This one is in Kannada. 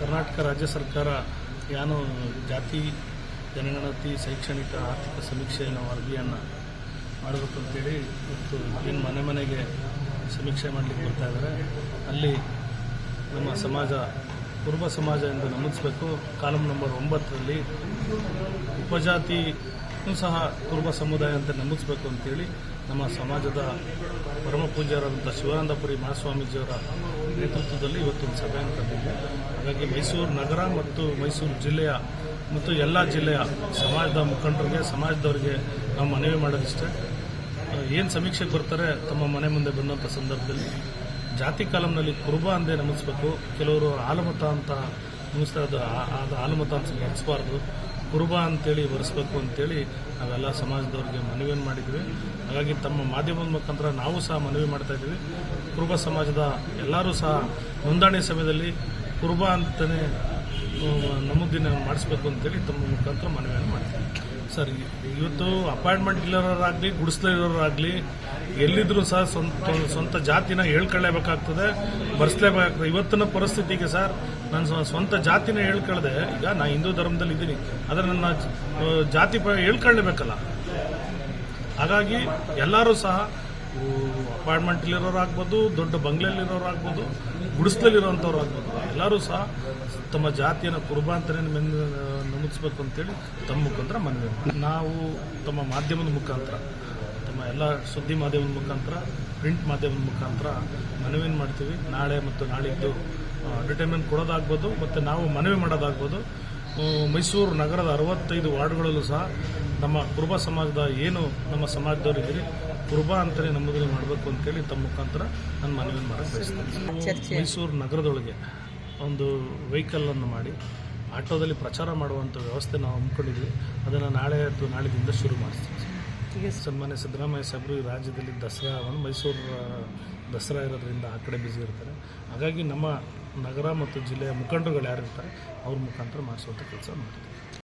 ಕರ್ನಾಟಕ ರಾಜ್ಯ ಸರ್ಕಾರ ಏನು ಜಾತಿ, ಜನಗಣತಿ, ಶೈಕ್ಷಣಿಕ ಆರ್ಥಿಕ ಸಮೀಕ್ಷೆಯ ವರದಿಯನ್ನು ಮಾಡಬೇಕು ಅಂತೇಳಿ ಇವತ್ತು ಏನು ಮನೆ ಮನೆಗೆ ಸಮೀಕ್ಷೆ ಮಾಡಲಿಕ್ಕೆ ಬರ್ತಾ ಇದ್ದಾರೆ ಅಲ್ಲಿ ನಮ್ಮ ಸಮಾಜ, ಕುರುಬ ಸಮಾಜ ಎಂದು ನಮೂದಿಸಬೇಕು. ಕಾಲಮ್ ನಂಬರ್ ಒಂಬತ್ತರಲ್ಲಿ ಉಪಜಾತಿನೂ ಸಹ ಕುರುಬ ಸಮುದಾಯ ಅಂತ ನಂಬಿಸ್ಬೇಕು ಅಂತೇಳಿ ನಮ್ಮ ಸಮಾಜದ ಪರಮ ಪೂಜ್ಯರಾದಂಥ ಶಿವಾನಂದಪುರಿ ಮಹಾಸ್ವಾಮೀಜಿಯವರ ನೇತೃತ್ವದಲ್ಲಿ ಇವತ್ತೊಂದು ಸಭೆಯನ್ನು ಕರೆದಿದೆ ಹಾಗಾಗಿ ಮೈಸೂರು ನಗರ ಮತ್ತು ಮೈಸೂರು ಜಿಲ್ಲೆಯ ಮತ್ತು ಎಲ್ಲ ಜಿಲ್ಲೆಯ ಸಮಾಜದ ಮುಖಂಡರಿಗೆ, ಸಮಾಜದವರಿಗೆ ನಾವು ಮನವಿ ಮಾಡೋದಿಷ್ಟೇ. ಏನು ಸಮೀಕ್ಷೆಗೆ ಬರ್ತಾರೆ ತಮ್ಮ ಮನೆ ಮುಂದೆ ಬಂದಂಥ ಸಂದರ್ಭದಲ್ಲಿ? ಜಾತಿ ಕಾಲಂನಲ್ಲಿ ಕುರುಬ ಅಂದೇ ನಮಿಸ್ಬೇಕು. ಕೆಲವರು ಆಲಮತ ಅಂತ ನಮಿಸ್ತಾ ಅದು ಆಲಮತ ಅಂತ ನಡೆಸಬಾರ್ದು ಕುರುಬ ಅಂತೇಳಿ ಬರೆಸ್ಬೇಕು ಅಂತೇಳಿ ನಾವೆಲ್ಲ ಸಮಾಜದವ್ರಿಗೆ ಮನವಿಯನ್ನು ಮಾಡಿದ್ವಿ. ಹಾಗಾಗಿ ತಮ್ಮ ಮಾಧ್ಯಮದ ಮುಖಾಂತರ ನಾವು ಸಹ ಮನವಿ ಮಾಡ್ತಾ ಇದ್ದೀವಿ. ಕುರುಬ ಸಮಾಜದ ಎಲ್ಲರೂ ಸಹ ನೋಂದಣಿ ಸಮಯದಲ್ಲಿ ಕುರುಬ ಅಂತಲೇ ನಮೂದಿನ ಮಾಡಿಸ್ಬೇಕು ಅಂತೇಳಿ ತಮ್ಮ ಮುಖಾಂತರ ಮನವಿಯನ್ನು ಮಾಡ್ತೀವಿ. ಸರ್ ಇವತ್ತು ಅಪಾಯಿಂಟ್ಮೆಂಟ್ ಇಲ್ಲರಾಗಲಿ ಗುಡಿಸ್ಲಿರೋರಾಗಲಿ ಎಲ್ಲಿದ್ರೂ ಸಹ ಸ್ವಂತ ಸ್ವಂತ ಜಾತಿನ ಹೇಳ್ಕೊಳ್ಳೇಬೇಕಾಗ್ತದೆ, ಬರ್ಸ್ಲೇಬೇಕಾಗ್ತದೆ. ಇವತ್ತಿನ ಪರಿಸ್ಥಿತಿಗೆ ಸರ್, ನಾನು ಸ್ವ- ಸ್ವಂತ ಜಾತಿನ ಹೇಳ್ಕೊಳ್ಳದೆ ಈಗ ನಾ ಹಿಂದೂ ಧರ್ಮದಲ್ಲಿ ಇದ್ದೀನಿ. ಆದರೆ ನನ್ನ ಜಾತಿ ಪ ಹೇಳ್ಕೊಳ್ಳೇಬೇಕಲ್ಲ ಹಾಗಾಗಿ ಎಲ್ಲರೂ ಸಹ ಅಪಾರ್ಟ್ಮೆಂಟಲ್ಲಿರೋರು ಆಗ್ಬೋದು, ದೊಡ್ಡ ಬಂಗ್ಲೆಯಲ್ಲಿರೋರು ಆಗ್ಬೋದು, ಗುಡಿಸ್ಲಲ್ಲಿರೋಂಥವ್ರು ಆಗ್ಬೋದು, ಎಲ್ಲರೂ ಸಹ ತಮ್ಮ ಜಾತಿಯನ್ನು ಕುರುಬಾಂತರ ಅಂತಲೇ ನಮೂದಿಸ್ಬೇಕು ಅಂತೇಳಿ ತಮ್ಮ ಮುಖಾಂತರ ಮನವಿ ನಾವು ತಮ್ಮ ಮಾಧ್ಯಮದ ಮುಖಾಂತರ. ಎಲ್ಲ ಸುದ್ದಿ ಮಾಧ್ಯಮದ ಮುಖಾಂತರ ಪ್ರಿಂಟ್ ಮಾಧ್ಯಮದ ಮುಖಾಂತರ ಮನವಿಯನ್ನು ಮಾಡ್ತೀವಿ. ನಾಳೆ ಮತ್ತು ನಾಳಿದ್ದು ಅಡ್ವರ್ಟೈಸ್ಮೆಂಟ್ ಕೊಡೋದಾಗ್ಬೋದು ಮತ್ತು ನಾವು ಮನವಿ ಮಾಡೋದಾಗ್ಬೋದು. ಮೈಸೂರು ನಗರದ ಅರವತ್ತೈದು ವಾರ್ಡ್ಗಳಲ್ಲೂ ಸಹ ನಮ್ಮ ಕುರುಬ ಸಮಾಜದ ಏನು ನಮ್ಮ ಸಮಾಜದವರಿದ್ದೀರಿ ಕುರುಬ ಅಂತಲೇ ನಮ್ಮದನ್ನು ಮಾಡಬೇಕು ಅಂತೇಳಿ ತಮ್ಮ ಮುಖಾಂತರ ನಾನು ಮನವಿ ಮಾಡೋಕ್ಕೆ ಬಯಸ್ತೀನಿ. ಮೈಸೂರು ನಗರದೊಳಗೆ ಒಂದು ವೆಹಿಕಲನ್ನು ಮಾಡಿ ಆಟೋದಲ್ಲಿ ಪ್ರಚಾರ ಮಾಡುವಂಥ ವ್ಯವಸ್ಥೆ ನಾವು ಹಮ್ಮಿಕೊಂಡಿದ್ವಿ ಅದನ್ನು ನಾಳೆ ಅಥವಾ ನಾಳಿದಿಂದ ಶುರು ಮಾಡಿಸ್ತೀವಿ. ಸನ್ಮಾನ್ಯ ಸಿದ್ದರಾಮಯ್ಯ ಸಾಹೇಬರು ಈ ರಾಜ್ಯದಲ್ಲಿ ದಸರಾವನ್ನು ಮೈಸೂರು ದಸರಾ ಇರೋದ್ರಿಂದ ಆ ಕಡೆ ಬ್ಯುಸಿ ಇರ್ತಾರೆ. ಹಾಗಾಗಿ ನಮ್ಮ ನಗರ ಮತ್ತು ಜಿಲ್ಲೆಯ ಮುಖಂಡರುಗಳು ಯಾರು ಇರ್ತಾರೆ ಅವ್ರ ಮುಖಾಂತರ ಮಾಡಿಸುವಂಥ ಕೆಲಸ ಮಾಡ್ತೀವಿ.